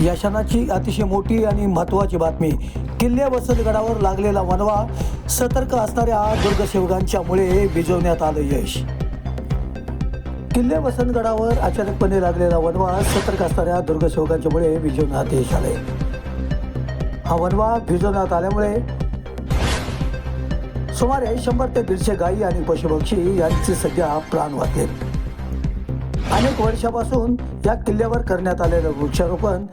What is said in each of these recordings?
या क्षणाची अतिशय मोठी आणि महत्त्वाची बातमी. किल्ले वसंतगडावर लागलेला वनवा सतर्क असणाऱ्या दुर्गसेवकांच्यामुळे भिजवण्यात आलं यश. किल्ले वसंतगडावर अचानकपणे लागलेला वनवा सतर्क असणाऱ्या दुर्गसेवकांच्यामुळे भिजवण्यात यश आले हा वनवा भिजवण्यात आल्यामुळे सुमारे शंभर ते दीडशे गायी आणि पशुपक्षी यांचे सध्या प्राण वाचले अनेक वर्षापासून या किल्ल्यावर करण्यात आलेलं वृक्षारोपण.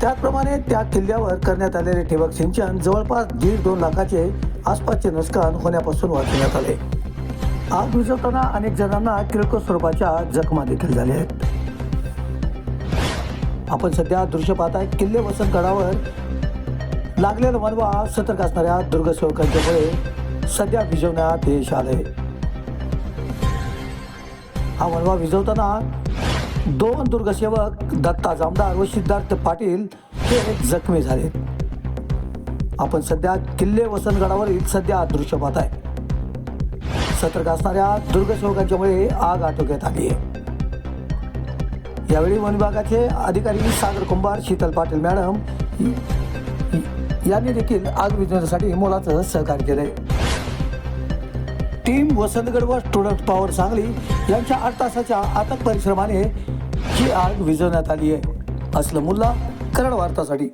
त्याचप्रमाणे त्या किल्ल्यावर करण्यात आलेले ठिबक सिंचन जवळपास दीड दोन लाखाचे आसपासचे नुकसान होण्यापासून वाचवण्यात आले. आग विझवताना अनेक जणांना किरकोळ स्वरूपाच्या जखमा देखील झाल्या आहेत. आपण सध्या दृश्य आहे किल्ले वसंतगडावर लागलेला मनवा सतर्क असणाऱ्या दुर्गसेवकांच्यामुळे सध्या भिजवण्यात यश आले हा वणवा विजवताना दोन दुर्गसेवक दत्ता जामदार व सिद्धार्थ पाटील हे जखमी झाले. आपण सध्या किल्ले वसंतगडावरील सध्या दृश्य आहे. सतर्क असणाऱ्या दुर्गसेवकांच्यामुळे आग आटोक्यात आली आहे. यावेळी वन विभागाचे अधिकारी सागर कुंभार शीतल पाटील मॅडम यांनी देखील आग विजवण्यासाठी मोलाचं सहकार्य केलंय. टीम वसंतगड व स्टुडंट पॉवर सांगली यांच्या आठ तासाच्या अथक परिश्रमाने ही आग विझवण्यात आली आहे. असलं मुल्ला करण वार्तासाठी.